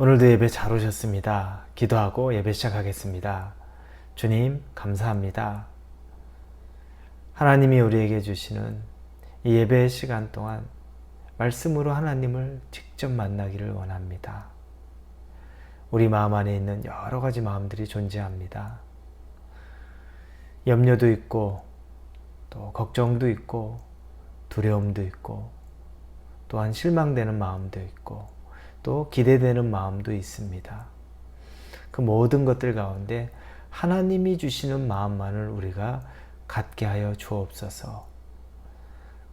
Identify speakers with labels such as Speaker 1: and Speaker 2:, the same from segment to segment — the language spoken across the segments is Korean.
Speaker 1: 오늘도 예배 잘 오셨습니다. 기도하고 예배 시작하겠습니다. 주님, 감사합니다. 하나님이 우리에게 주시는 이 예배의 시간 동안 말씀으로 하나님을 직접 만나기를 원합니다. 우리 마음 안에 있는 여러 가지 마음들이 존재합니다. 염려도 있고, 또 걱정도 있고, 두려움도 있고, 또한 실망되는 마음도 있고, 또 기대되는 마음도 있습니다. 그 모든 것들 가운데 하나님이 주시는 마음만을 우리가 갖게 하여 주옵소서.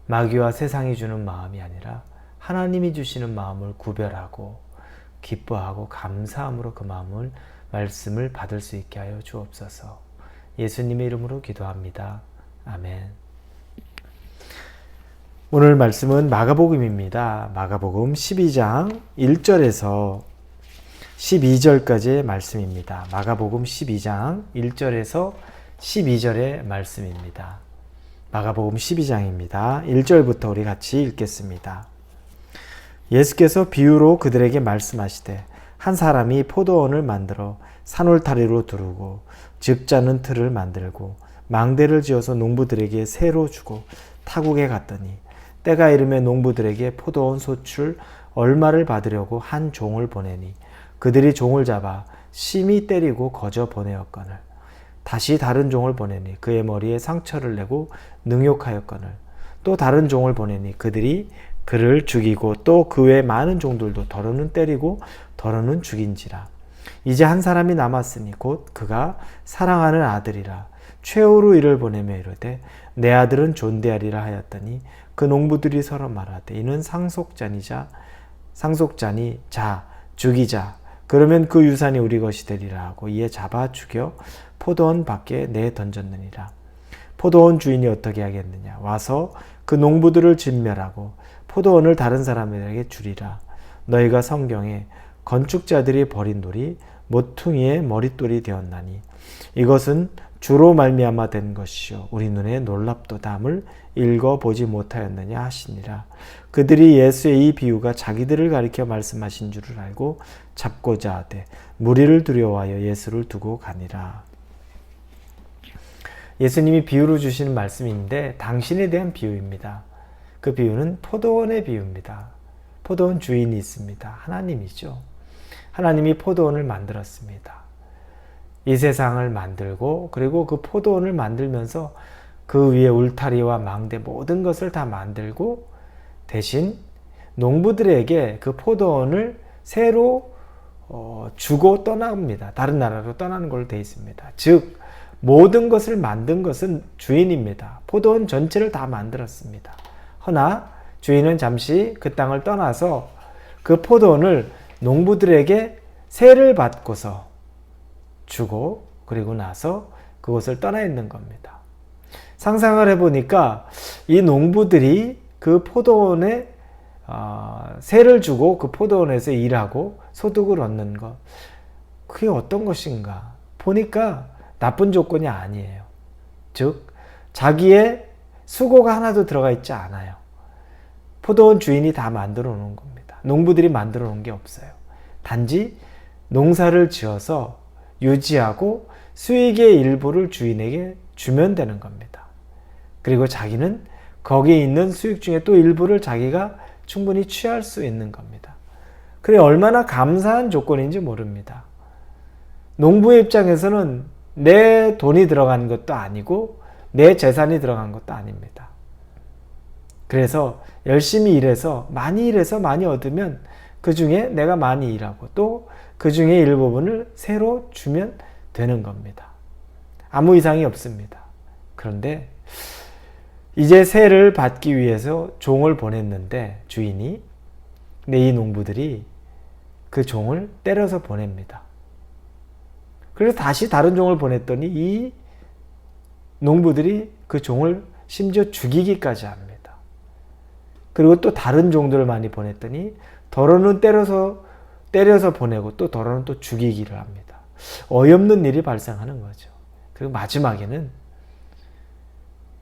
Speaker 1: 마귀와 세상이 주는 마음이 아니라 하나님이 주시는 마음을 구별하고 기뻐하고 감사함으로 그 마음을 말씀을 받을 수 있게 하여 주옵소서. 예수님의 이름으로 기도합니다. 아멘. 오늘 말씀은 마가복음입니다. 마가복음 12장 1절에서 12절까지의 말씀입니다. 마가복음 12장 1절에서 12절의 말씀입니다. 마가복음 12장입니다. 1절부터 우리 같이 읽겠습니다. 예수께서 비유로 그들에게 말씀하시되 한 사람이 포도원을 만들어 산울타리로 두르고 즙자는 틀을 만들고 망대를 지어서 농부들에게 새로 주고 타국에 갔더니 때가 이르면 농부들에게 포도원 소출 얼마를 받으려고 한 종을 보내니 그들이 종을 잡아 심히 때리고 거저 보내었거늘. 다시 다른 종을 보내니 그의 머리에 상처를 내고 능욕하였거늘. 또 다른 종을 보내니 그들이 그를 죽이고 또 그 외 많은 종들도 더러는 때리고 더러는 죽인지라. 이제 한 사람이 남았으니 곧 그가 사랑하는 아들이라. 최후로 이를 보내며 이르되 내 아들은 존대하리라 하였더니 그 농부들이 서로 말하되 이는 상속자니자 상속자니 자 죽이자. 그러면 그 유산이 우리 것이 되리라 하고 이에 잡아 죽여 포도원 밖에 내 던졌느니라. 포도원 주인이 어떻게 하겠느냐? 와서 그 농부들을 진멸하고 포도원을 다른 사람에게 주리라. 너희가 성경에 건축자들이 버린 돌이 모퉁이의 머릿돌이 되었나니 이것은 주로 말미암아 된 것이요. 우리 눈에 놀랍도담을 읽어 보지 못하였느냐 하시니라. 그들이 예수의 이 비유가 자기들을 가리켜 말씀하신 줄을 알고 잡고자 하되 무리를 두려워하여 예수를 두고 가니라. 예수님이 비유로 주시는 말씀인데 당신에 대한 비유입니다. 그 비유는 포도원의 비유입니다. 포도원 주인이 있습니다. 하나님이죠. 하나님이 포도원을 만들었습니다 이 세상을 만들고 그리고 그 포도원을 만들면서 그 위에 울타리와 망대 모든 것을 다 만들고 대신 농부들에게 그 포도원을 새로 어, 주고 떠납니다. 다른 나라로 떠나는 걸로 되어 있습니다. 즉 모든 것을 만든 것은 주인입니다. 포도원 전체를 다 만들었습니다. 허나 주인은 잠시 그 땅을 떠나서 그 포도원을 농부들에게 세를 받고서 주고 그리고 나서 그곳을 떠나 있는 겁니다. 상상을 해보니까 이 농부들이 그 포도원에 어, 세를 주고 그 포도원에서 일하고 소득을 얻는 것 그게 어떤 것인가 보니까 나쁜 조건이 아니에요. 즉 자기의 수고가 하나도 들어가 있지 않아요. 포도원 주인이 다 만들어 놓은 겁니다. 농부들이 만들어 놓은 게 없어요. 단지 농사를 지어서 유지하고 수익의 일부를 주인에게 주면 되는 겁니다. 그리고 자기는 거기에 있는 수익 중에 또 일부를 자기가 충분히 취할 수 있는 겁니다. 그래 얼마나 감사한 조건인지 모릅니다. 농부의 입장에서는 내 돈이 들어간 것도 아니고 내 재산이 들어간 것도 아닙니다. 그래서 열심히 일해서 많이 일해서 많이 얻으면 그 중에 내가 많이 일하고 또 그 중에 일부분을 새로 주면 되는 겁니다. 아무 이상이 없습니다. 그런데 이제 세를 받기 위해서 종을 보냈는데 주인이 근데 이 농부들이 그 종을 때려서 보냅니다. 그래서 다시 다른 종을 보냈더니 이 농부들이 그 종을 심지어 죽이기까지 합니다. 그리고 또 다른 종들을 많이 보냈더니 더러는 때려서 때려서 보내고 또 더러는 또 죽이기를 합니다. 어이없는 일이 발생하는 거죠. 그리고 마지막에는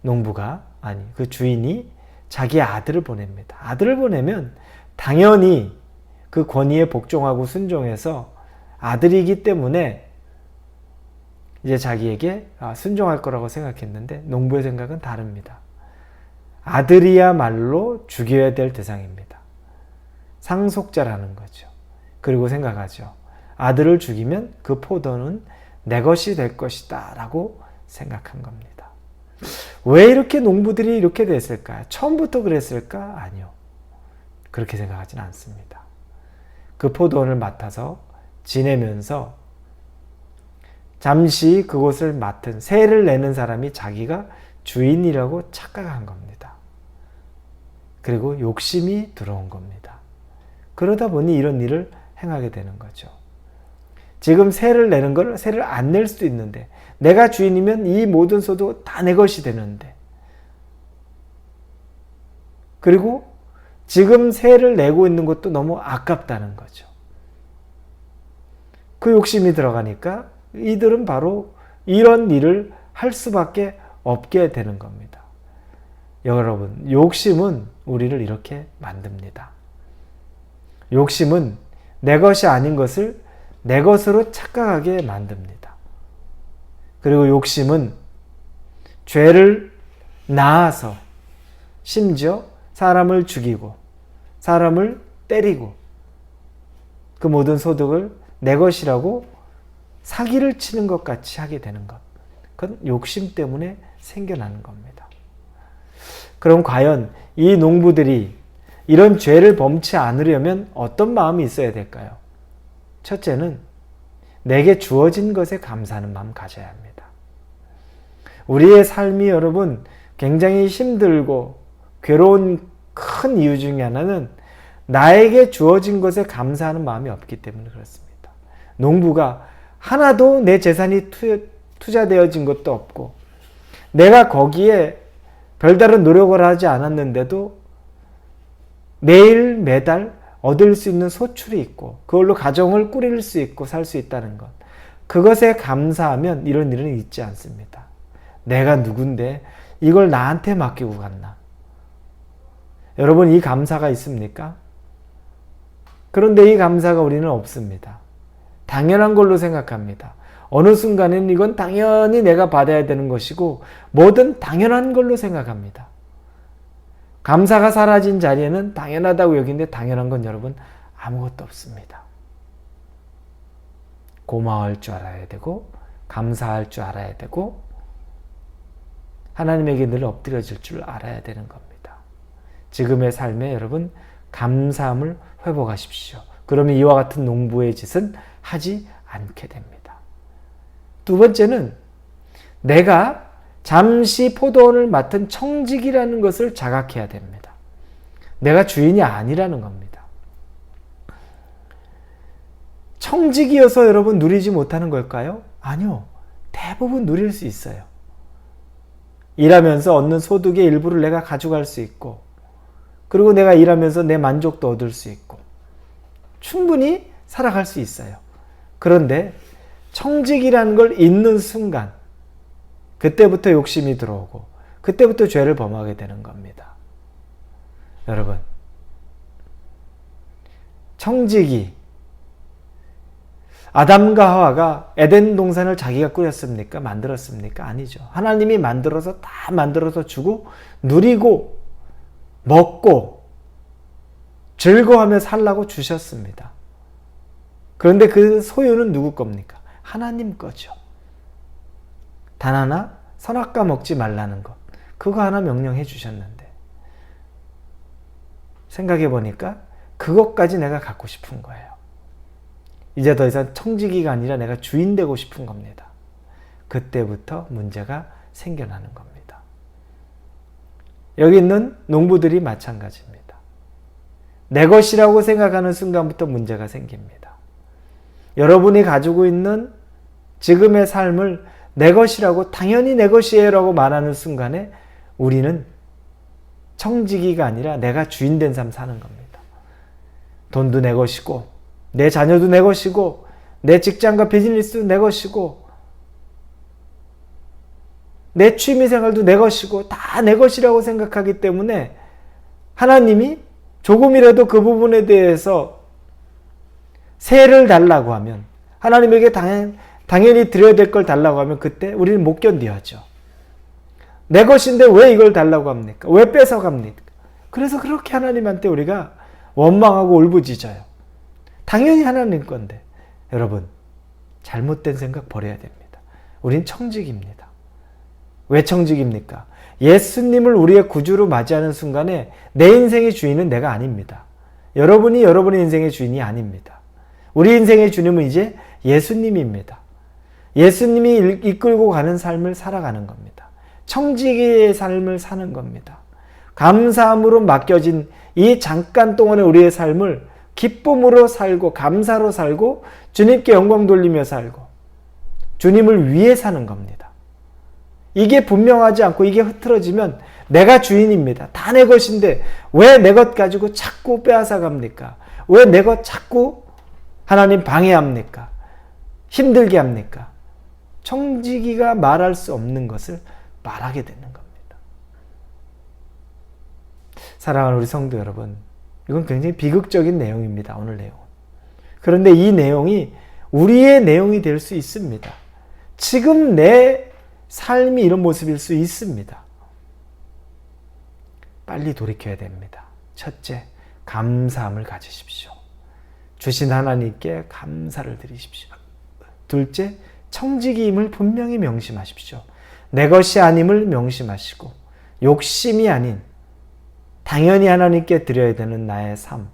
Speaker 1: 농부가 아니 그 주인이 자기 아들을 보냅니다. 아들을 보내면 당연히 그 권위에 복종하고 순종해서 아들이기 때문에 이제 자기에게 아, 순종할 거라고 생각했는데 농부의 생각은 다릅니다. 아들이야말로 죽여야 될 대상입니다. 상속자라는 거죠. 그리고 생각하죠. 아들을 죽이면 그 포도는 내 것이 될 것이다 라고 생각한 겁니다. 왜 이렇게 농부들이 이렇게 됐을까요? 처음부터 그랬을까? 아니요. 그렇게 생각하진 않습니다. 그 포도원을 맡아서 지내면서 잠시 그곳을 맡은 세를 내는 사람이 자기가 주인이라고 착각한 겁니다. 그리고 욕심이 들어온 겁니다. 그러다 보니 이런 일을 행하게 되는 거죠. 지금 세를 내는 걸 세를 안 낼 수도 있는데 내가 주인이면 이 모든 소도 다 내 것이 되는데 그리고 지금 세를 내고 있는 것도 너무 아깝다는 거죠. 그 욕심이 들어가니까 이들은 바로 이런 일을 할 수밖에 없게 되는 겁니다. 여러분, 욕심은 우리를 이렇게 만듭니다. 욕심은 내 것이 아닌 것을 내 것으로 착각하게 만듭니다. 그리고 욕심은 죄를 낳아서 심지어 사람을 죽이고 사람을 때리고 그 모든 소득을 내 것이라고 사기를 치는 것 같이 하게 되는 것. 그건 욕심 때문에 생겨나는 겁니다. 그럼 과연 이 농부들이 이런 죄를 범치 않으려면 어떤 마음이 있어야 될까요? 첫째는 내게 주어진 것에 감사하는 마음 가져야 합니다. 우리의 삶이 여러분 굉장히 힘들고 괴로운 큰 이유 중에 하나는 나에게 주어진 것에 감사하는 마음이 없기 때문에 그렇습니다. 농부가 하나도 내 재산이 투자되어진 것도 없고 내가 거기에 별다른 노력을 하지 않았는데도 매일 매달 얻을 수 있는 소출이 있고 그걸로 가정을 꾸릴 수 있고 살 수 있다는 것. 그것에 감사하면 이런 일은 있지 않습니다. 내가 누군데 이걸 나한테 맡기고 갔나? 여러분 이 감사가 있습니까? 그런데 이 감사가 우리는 없습니다. 당연한 걸로 생각합니다. 어느 순간에는 이건 당연히 내가 받아야 되는 것이고 뭐든 당연한 걸로 생각합니다. 감사가 사라진 자리에는 당연하다고 여기는데 당연한 건 여러분 아무것도 없습니다. 고마워할 줄 알아야 되고 감사할 줄 알아야 되고 하나님에게 늘 엎드려질 줄 알아야 되는 겁니다. 지금의 삶에 여러분 감사함을 회복하십시오. 그러면 이와 같은 농부의 짓은 하지 않게 됩니다. 두 번째는 내가 잠시 포도원을 맡은 청직이라는 것을 자각해야 됩니다. 내가 주인이 아니라는 겁니다. 청직이어서 여러분 누리지 못하는 걸까요? 아니요. 대부분 누릴 수 있어요. 일하면서 얻는 소득의 일부를 내가 가져갈 수 있고, 그리고 내가 일하면서 내 만족도 얻을 수 있고, 충분히 살아갈 수 있어요. 그런데 청직이라는 걸 잊는 순간, 그때부터 욕심이 들어오고, 그때부터 죄를 범하게 되는 겁니다. 여러분, 청직이 아담과 하와가 에덴 동산을 자기가 꾸렸습니까? 만들었습니까? 아니죠. 하나님이 만들어서 다 만들어서 주고 누리고 먹고 즐거워하며 살라고 주셨습니다. 그런데 그 소유는 누구 겁니까? 하나님 거죠. 단 하나 선악과 먹지 말라는 것. 그거 하나 명령해 주셨는데. 생각해 보니까 그것까지 내가 갖고 싶은 거예요. 이제 더 이상 청지기가 아니라 내가 주인 되고 싶은 겁니다. 그때부터 문제가 생겨나는 겁니다. 여기 있는 농부들이 마찬가지입니다. 내 것이라고 생각하는 순간부터 문제가 생깁니다. 여러분이 가지고 있는 지금의 삶을 내 것이라고 당연히 내 것이에요라고 말하는 순간에 우리는 청지기가 아니라 내가 주인 된 삶 사는 겁니다. 돈도 내 것이고 내 자녀도 내 것이고 내 직장과 비즈니스도 내 것이고 내 취미 생활도 내 것이고 다 내 것이라고 생각하기 때문에 하나님이 조금이라도 그 부분에 대해서 새를 달라고 하면 하나님에게 당연, 당연히 드려야 될 걸 달라고 하면 그때 우리는 못 견디하죠. 내 것인데 왜 이걸 달라고 합니까? 왜 뺏어갑니까? 그래서 그렇게 하나님한테 우리가 원망하고 울부짖어요. 당연히 하나님 건데. 여러분, 잘못된 생각 버려야 됩니다. 우린 청직입니다. 왜 청직입니까? 예수님을 우리의 구주로 맞이하는 순간에 내 인생의 주인은 내가 아닙니다. 여러분이 여러분의 인생의 주인이 아닙니다. 우리 인생의 주님은 이제 예수님입니다. 예수님이 이끌고 가는 삶을 살아가는 겁니다. 청지기의 삶을 사는 겁니다. 감사함으로 맡겨진 이 잠깐 동안의 우리의 삶을 기쁨으로 살고 감사로 살고 주님께 영광 돌리며 살고 주님을 위해 사는 겁니다. 이게 분명하지 않고 이게 흐트러지면 내가 주인입니다. 다 내 것인데 왜 내 것 가지고 자꾸 빼앗아 갑니까? 왜 내 것 자꾸 하나님 방해합니까? 힘들게 합니까? 청지기가 말할 수 없는 것을 말하게 되는 겁니다. 사랑하는 우리 성도 여러분, 이건 굉장히 비극적인 내용입니다. 오늘 내용은. 그런데 이 내용이 우리의 내용이 될 수 있습니다. 지금 내 삶이 이런 모습일 수 있습니다. 빨리 돌이켜야 됩니다. 첫째, 감사함을 가지십시오. 주신 하나님께 감사를 드리십시오. 둘째, 청지기임을 분명히 명심하십시오. 내 것이 아님을 명심하시고 욕심이 아닌 당연히 하나님께 드려야 되는 나의 삶,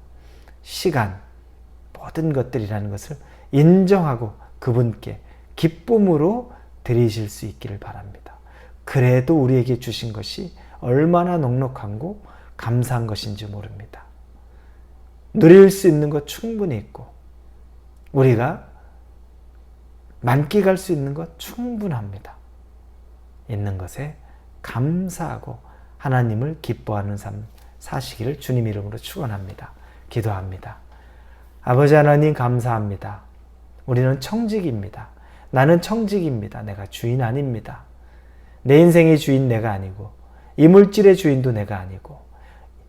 Speaker 1: 시간, 모든 것들이라는 것을 인정하고 그분께 기쁨으로 드리실 수 있기를 바랍니다. 그래도 우리에게 주신 것이 얼마나 넉넉하고 감사한 것인지 모릅니다. 누릴 수 있는 것 충분히 있고, 우리가 만끽할 수 있는 것 충분합니다. 있는 것에 감사하고 하나님을 기뻐하는 삶 사시기를 주님 이름으로 축원합니다. 기도합니다. 아버지 하나님 감사합니다. 우리는 청직입니다. 나는 청직입니다. 내가 주인 아닙니다. 내 인생의 주인 내가 아니고 이물질의 주인도 내가 아니고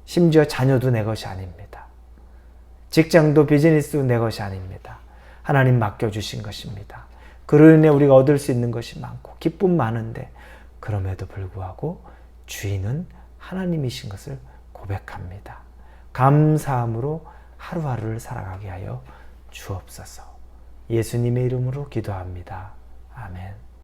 Speaker 1: 심지어 자녀도 내 것이 아닙니다. 직장도 비즈니스도 내 것이 아닙니다. 하나님 맡겨 주신 것입니다. 그로 인해 우리가 얻을 수 있는 것이 많고 기쁨 많은데 그럼에도 불구하고 주인은 하나님이신 것을 고백합니다. 감사함으로 하루하루를 살아가게 하여 주옵소서. 예수님의 이름으로 기도합니다. 아멘.